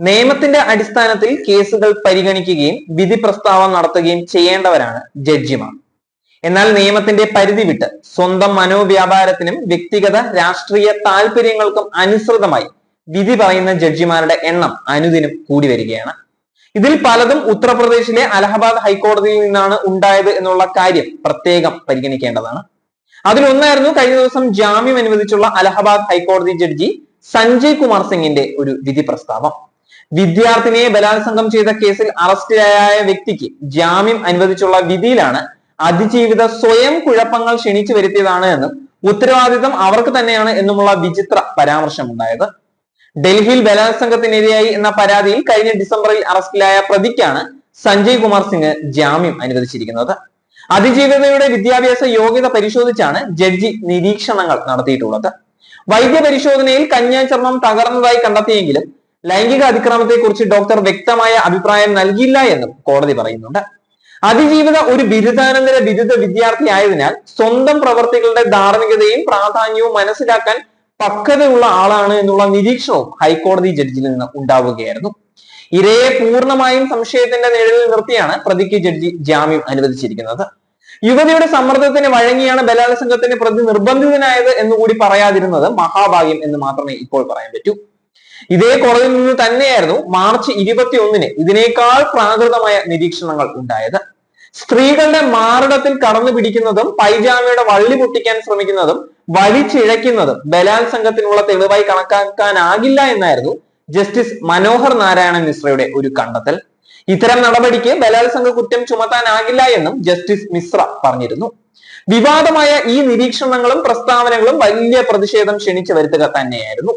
നിയമത്തിന്റെ അടിസ്ഥാനത്തിൽ കേസുകൾ പരിഗണിക്കുകയും വിധി പ്രസ്താവം നടത്തുകയും ചെയ്യേണ്ടവരാണ് ജഡ്ജിമാർ. എന്നാൽ നിയമത്തിന്റെ പരിധി വിട്ട് സ്വന്തം മനോവ്യാപാരത്തിനും വ്യക്തിഗത രാഷ്ട്രീയ താല്പര്യങ്ങൾക്കും അനുസൃതമായി വിധി പറയുന്ന ജഡ്ജിമാരുടെ എണ്ണം അനുദിനം കൂടി വരികയാണ്. ഇതിൽ പലതും ഉത്തർപ്രദേശിലെ അലഹബാദ് ഹൈക്കോടതിയിൽ നിന്നാണ് ഉണ്ടായത് എന്നുള്ള കാര്യം പ്രത്യേകം പരിഗണിക്കേണ്ടതാണ്. അതിലൊന്നായിരുന്നു കഴിഞ്ഞ ദിവസം ജാമ്യം അനുവദിച്ചുള്ള അലഹബാദ് ഹൈക്കോടതി ജഡ്ജി സഞ്ജയ് കുമാർ സിംഗിന്റെ ഒരു വിധി പ്രസ്താവം. വിദ്യാർത്ഥിനിയെ ബലാത്സംഗം ചെയ്ത കേസിൽ അറസ്റ്റിലായ വ്യക്തിക്ക് ജാമ്യം അനുവദിച്ചുള്ള വിധിയിലാണ് അതിജീവിത സ്വയം കുഴപ്പങ്ങൾ ക്ഷണിച്ചു വരുത്തിയതാണ് എന്നും ഉത്തരവാദിത്തം അവർക്ക് തന്നെയാണ് എന്നുമുള്ള വിചിത്ര പരാമർശമുണ്ടായത്. ഡൽഹിയിൽ ബലാത്സംഗത്തിനിരയായി എന്ന പരാതിയിൽ കഴിഞ്ഞ ഡിസംബറിൽ അറസ്റ്റിലായ പ്രതിക്കാണ് സഞ്ജയ് കുമാർ സിംഗ് ജാമ്യം അനുവദിച്ചിരിക്കുന്നത്. അതിജീവിതയുടെ വിദ്യാഭ്യാസ യോഗ്യത പരിശോധിച്ചാണ് ജഡ്ജി നിരീക്ഷണങ്ങൾ നടത്തിയിട്ടുള്ളത്. വൈദ്യ പരിശോധനയിൽ കന്യാചർമ്മം തകർന്നതായി കണ്ടെത്തിയെങ്കിലും ലൈംഗിക അതിക്രമത്തെക്കുറിച്ച് ഡോക്ടർ വ്യക്തമായ അഭിപ്രായം നൽകിയില്ല എന്നും കോടതി പറയുന്നുണ്ട്. അതിജീവിത ഒരു ബിരുദാനന്തര ബിരുദ വിദ്യാർത്ഥിയായതിനാൽ സ്വന്തം പ്രവർത്തികളുടെ ധാർമ്മികതയും പ്രാധാന്യവും മനസ്സിലാക്കാൻ പക്വതയുള്ള ആളാണ് എന്നുള്ള നിരീക്ഷണവും ഹൈക്കോടതി ജഡ്ജിൽ നിന്ന് ഉണ്ടാവുകയായിരുന്നു. ഇരയെ പൂർണമായും സംശയത്തിന്റെ നിഴലിൽ നിർത്തിയാണ് പ്രതിക്ക് ജഡ്ജി ജാമ്യം അനുവദിച്ചിരിക്കുന്നത്. യുവതിയുടെ സമ്മർദ്ദത്തിന് വഴങ്ങിയാണ് ബലാത്സംഗത്തിന് പ്രതി നിർബന്ധിതനായത് എന്നുകൂടി പറയാതിരുന്നത് മഹാഭാഗ്യം എന്ന് മാത്രമേ ഇപ്പോൾ പറയാൻ പറ്റൂ. ഇതേ കോടതിയിൽ നിന്ന് തന്നെയായിരുന്നു മാർച്ച് ഇരുപത്തി ഒന്നിന് ഇതിനേക്കാൾ പ്രാകൃതമായ നിരീക്ഷണങ്ങൾ ഉണ്ടായത്. സ്ത്രീകളുടെ മാറിടത്തിൽ കടന്നു പിടിക്കുന്നതും പൈജാമയുടെ വള്ളി പൊട്ടിക്കാൻ ശ്രമിക്കുന്നതും വലിച്ചിഴയ്ക്കുന്നതും ബലാത്സംഗത്തിനുള്ള തെളിവായി കണക്കാക്കാനാകില്ല എന്നായിരുന്നു ജസ്റ്റിസ് മനോഹർ നാരായണൻ മിശ്രയുടെ ഒരു കണ്ടെത്തൽ. ഇത്തരം നടപടിക്ക് ബലാത്സംഗ കുറ്റം ചുമത്താനാകില്ല എന്നും ജസ്റ്റിസ് മിശ്ര പറഞ്ഞിരുന്നു. വിവാദമായ ഈ നിരീക്ഷണങ്ങളും പ്രസ്താവനകളും വലിയ പ്രതിഷേധം ക്ഷണിച്ചു വരുത്തുക തന്നെയായിരുന്നു.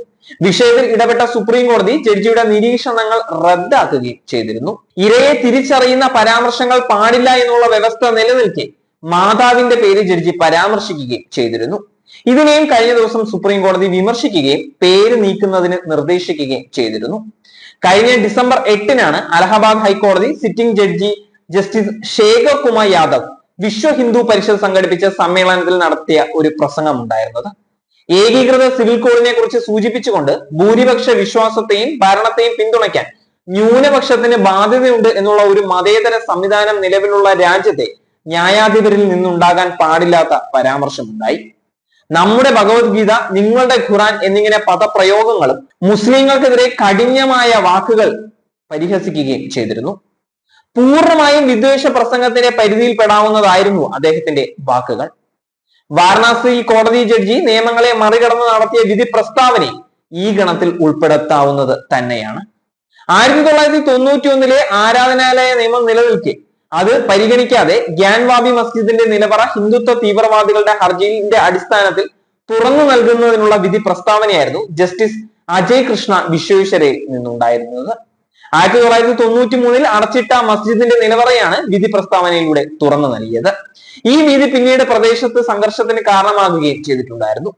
വിഷയത്തിൽ ഇടപെട്ട സുപ്രീം കോടതി ജഡ്ജിയുടെ നിരീക്ഷണങ്ങൾ റദ്ദാക്കുകയും ചെയ്തിരുന്നു. ഇരയെ തിരിച്ചറിയുന്ന പരാമർശങ്ങൾ പാടില്ല എന്നുള്ള വ്യവസ്ഥ നിലനിൽക്കെ മാതാവിന്റെ പേര് ജഡ്ജി പരാമർശിക്കുകയും ചെയ്തിരുന്നു. ഇതിനെയും കഴിഞ്ഞ ദിവസം സുപ്രീം കോടതി വിമർശിക്കുകയും പേര് നീക്കുന്നതിന് നിർദ്ദേശിക്കുകയും ചെയ്തിരുന്നു. കഴിഞ്ഞ ഡിസംബർ എട്ടിനാണ് അലഹബാദ് ഹൈക്കോടതി sitting judge justice Shekhar Kumar Yadav Vishwa Hindu Parishad സംഘടിപ്പിച്ച സമ്മേളനത്തിൽ നടത്തിയ ഒരു പ്രസംഗം ഉണ്ടായിരുന്നത്. ഏകീകൃത സിവിൽ കോഡിനെ കുറിച്ച് സൂചിപ്പിച്ചുകൊണ്ട് ഭൂരിപക്ഷ വിശ്വാസത്തെയും ഭരണത്തെയും പിന്തുണയ്ക്കാൻ ന്യൂനപക്ഷത്തിന് ബാധ്യതയുണ്ട് എന്നുള്ള ഒരു മതേതര സംവിധാനം നിലവിലുള്ള രാജ്യത്തെ ന്യായാധിപരിൽ നിന്നുണ്ടാകാൻ പാടില്ലാത്ത പരാമർശമുണ്ടായി. നമ്മുടെ ഭഗവത്ഗീത നിങ്ങളുടെ ഖുറാൻ എന്നിങ്ങനെ പദപ്രയോഗങ്ങളും മുസ്ലിങ്ങൾക്കെതിരെ കഠിനമായ വാക്കുകൾ പരിഹസിക്കുകയും ചെയ്തിരുന്നു. പൂർണമായും വിദ്വേഷ പ്രസംഗത്തിന്റെ പരിധിയിൽപ്പെടാവുന്നതായിരുന്നു അദ്ദേഹത്തിന്റെ വാക്കുകൾ. വാരണാസിയിൽ കോടതി ജഡ്ജി നിയമങ്ങളെ മറികടന്ന് നടത്തിയ വിധി പ്രസ്താവനയും ഈ ഗണത്തിൽ ഉൾപ്പെടുത്താവുന്നത് തന്നെയാണ്. ആയിരത്തി തൊള്ളായിരത്തി തൊണ്ണൂറ്റി ഒന്നിലെ ആരാധനാലയ നിയമം നിലനിൽക്കെ അത് പരിഗണിക്കാതെ ഗ്യാൻവാബി മസ്ജിദിന്റെ നിലവറ ഹിന്ദുത്വ തീവ്രവാദികളുടെ ഹർജിയിലിന്റെ അടിസ്ഥാനത്തിൽ തുറന്നു നൽകുന്നതിനുള്ള വിധി പ്രസ്താവനയായിരുന്നു ജസ്റ്റിസ് അജയ് കൃഷ്ണ വിശ്വേശ്വരയിൽ നിന്നുണ്ടായിരുന്നത്. ആയിരത്തി തൊള്ളായിരത്തി തൊണ്ണൂറ്റി മൂന്നിൽ അടച്ചിട്ട മസ്ജിദിന്റെ നിലവറയാണ് വിധി പ്രസ്താവനയിലൂടെ തുറന്നു നൽകിയത്. ഈ വിധി പിന്നീട് പ്രദേശത്ത് സംഘർഷത്തിന് കാരണമാകുകയും ചെയ്തിട്ടുണ്ടായിരുന്നു.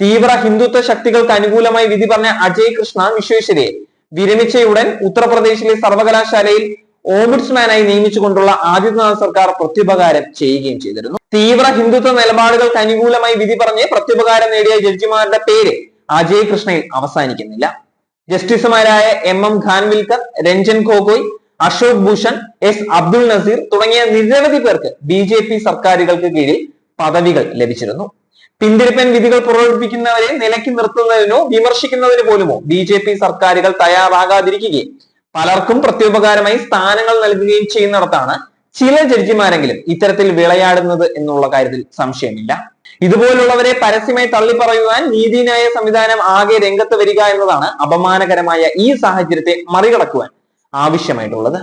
തീവ്ര ഹിന്ദുത്വ ശക്തികൾക്ക് അനുകൂലമായി വിധി പറഞ്ഞ അജയ് കൃഷ്ണ വിശ്വേശ്വരയെ വിരമിച്ചയുടൻ ഉത്തർപ്രദേശിലെ സർവകലാശാലയിൽ ഓംബുഡ്സ്മാനായി നിയമിച്ചുകൊണ്ടുള്ള ആദിത്യനാഥ് സർക്കാർ പ്രത്യുപകാരം ചെയ്യുകയും ചെയ്തിരുന്നു. തീവ്ര ഹിന്ദുത്വ നിലപാടുകൾക്ക് അനുകൂലമായി വിധി പറഞ്ഞ് പ്രത്യുപകാരം നേടിയ ജഡ്ജിമാരുടെ പേര് അജയ് കൃഷ്ണയിൽ അവസാനിക്കുന്നില്ല. ജസ്റ്റിസുമാരായ M M Khanwilkar Ranjan Gogoi Ashok Bhushan S Abdul Nazeer തുടങ്ങിയ നിരവധി പേർക്ക് ബി ജെ പി സർക്കാരുകൾക്ക് കീഴിൽ പദവികൾ ലഭിച്ചിരുന്നു. പിന്തിരിപ്പൻ വിധികൾ പുറപ്പെടുപ്പിക്കുന്നവരെ നിലയ്ക്ക് നിർത്തുന്നതിനോ വിമർശിക്കുന്നതിന് പോലുമോ ബി സർക്കാരുകൾ തയ്യാറാകാതിരിക്കുകയും പലർക്കും പ്രത്യുപകാരമായി സ്ഥാനങ്ങൾ നൽകുകയും ചെയ്യുന്നിടത്താണ് ചില ജഡ്ജിമാരെങ്കിലും ഇത്തരത്തിൽ വിളയാടുന്നത് എന്നുള്ള കാര്യത്തിൽ സംശയമില്ല. ഇതുപോലുള്ളവരെ പരസ്യമായി തള്ളിപ്പറയുവാൻ നീതിന്യായ സംവിധാനം ആകെ രംഗത്ത് വരിക എന്നതാണ് അപമാനകരമായ ഈ സാഹചര്യത്തെ മറികടക്കുവാൻ ആവശ്യമായിട്ടുള്ളത്.